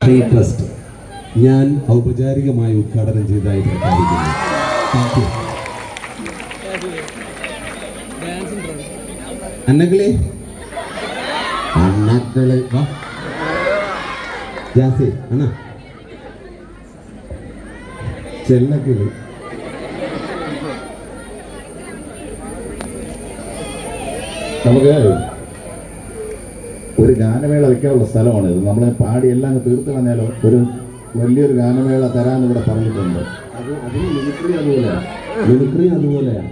Tree trust ഞാൻ ഔപചാരികമായി ഉദ്ഘാടനം ചെയ്തതായി പ്രഖ്യാപിക്കുന്നു. വാ. നമുക്ക് ഒരു ഗാനമേള വെക്കാനുള്ള സ്ഥലമാണ് ഇത്. നമ്മളെ പാടി എല്ലാം തീർത്ത് കളഞ്ഞാലോ? ഒരു വലിയൊരു ഗാനമേള തരാൻ ഇവിടെ പറഞ്ഞിട്ടുണ്ട്. അത് അതിന് മിമിക്രി അതുപോലെയാണ് മിമിക്രി അതുപോലെയാണ്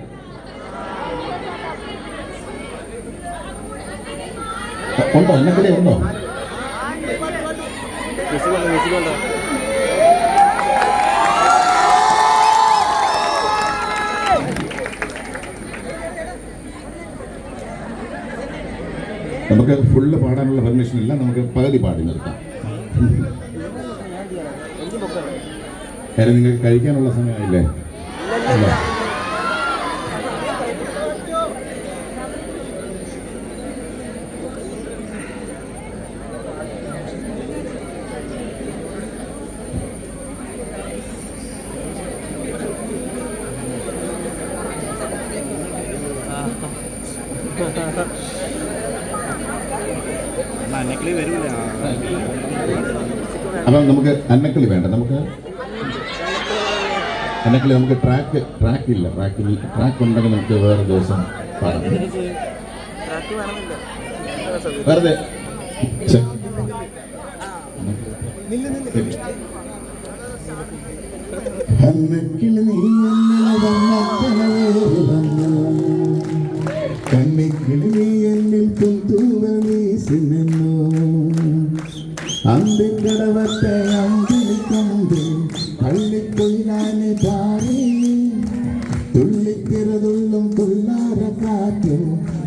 ഉണ്ടോ? എന്നെ ഉണ്ടോ? നമുക്ക് ഫുള്ള് പാടാനുള്ള പെർമിഷൻ ഇല്ല. നമുക്ക് പകുതി പാടി നിർത്താം. കാര്യം നിങ്ങൾക്ക് കഴിക്കാനുള്ള സമയമായില്ലേ Ha ha വരില്ല അപ്പം നമുക്ക് അന്നക്കിളി വേണ്ട. നമുക്ക് അന്നക്കിളി നമുക്ക് ട്രാക്ക് ട്രാക്ക് ഇല്ല. ട്രാക്കിൽ ട്രാക്ക് ഉണ്ടെങ്കിൽ നമുക്ക് വേറെ ദിവസം പാടാം. വെറുതെ. അന്നക്കിളി. നീ എന്നിൽ പുന്തൂവൽ വീശിനിന്നു. അന്തിക്കടവത്തെ അന്തിരിക്കൊണ്ട് പള്ളിക്കൊയിലാന് പാറി തുള്ളിത്തിരതുള്ളും തുള്ളാര കാറ്റും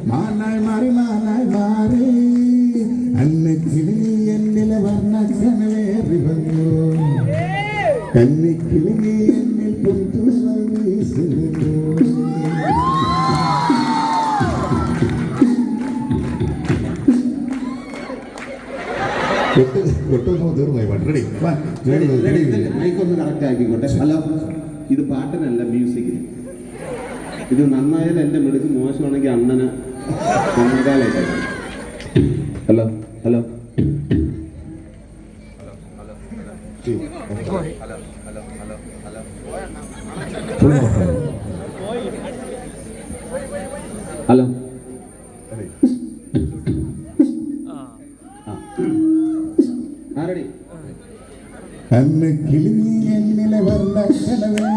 മാനായി മാറി മാനായി മാറി. അന്നക്കിളി നീ എന്നിലെ വർണക്കനവേറി വന്നു കന്നിക്കിളി ഇത് പാട്ടിനല്ല മ്യൂസിക്കിന് ഇത് നന്നായാലും എന്റെ മിടുക്ക് മോശമാണെങ്കിൽ അണ്ണന് കണ്ണകാലായിട്ട് ഹലോ ഹലോ ഹലോ ആരടി അന്ന് കിളിഞ്ഞി എന്നിലെ വർണക്കടവേ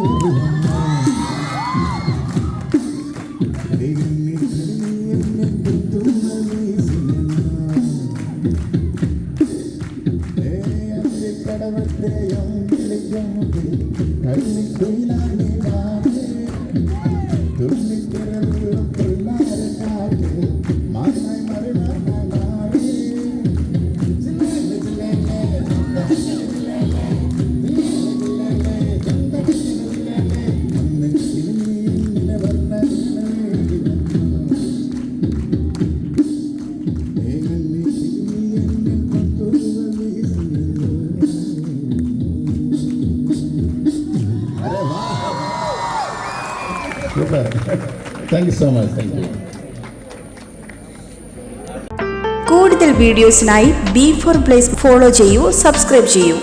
മാറി thank you so much thank you കൂടുതൽ വീഡിയോസിനായി ബി ഫോർ പ്ലേസ് ഫോളോ ചെയ്യൂ സബ്സ്ക്രൈബ് ചെയ്യൂ.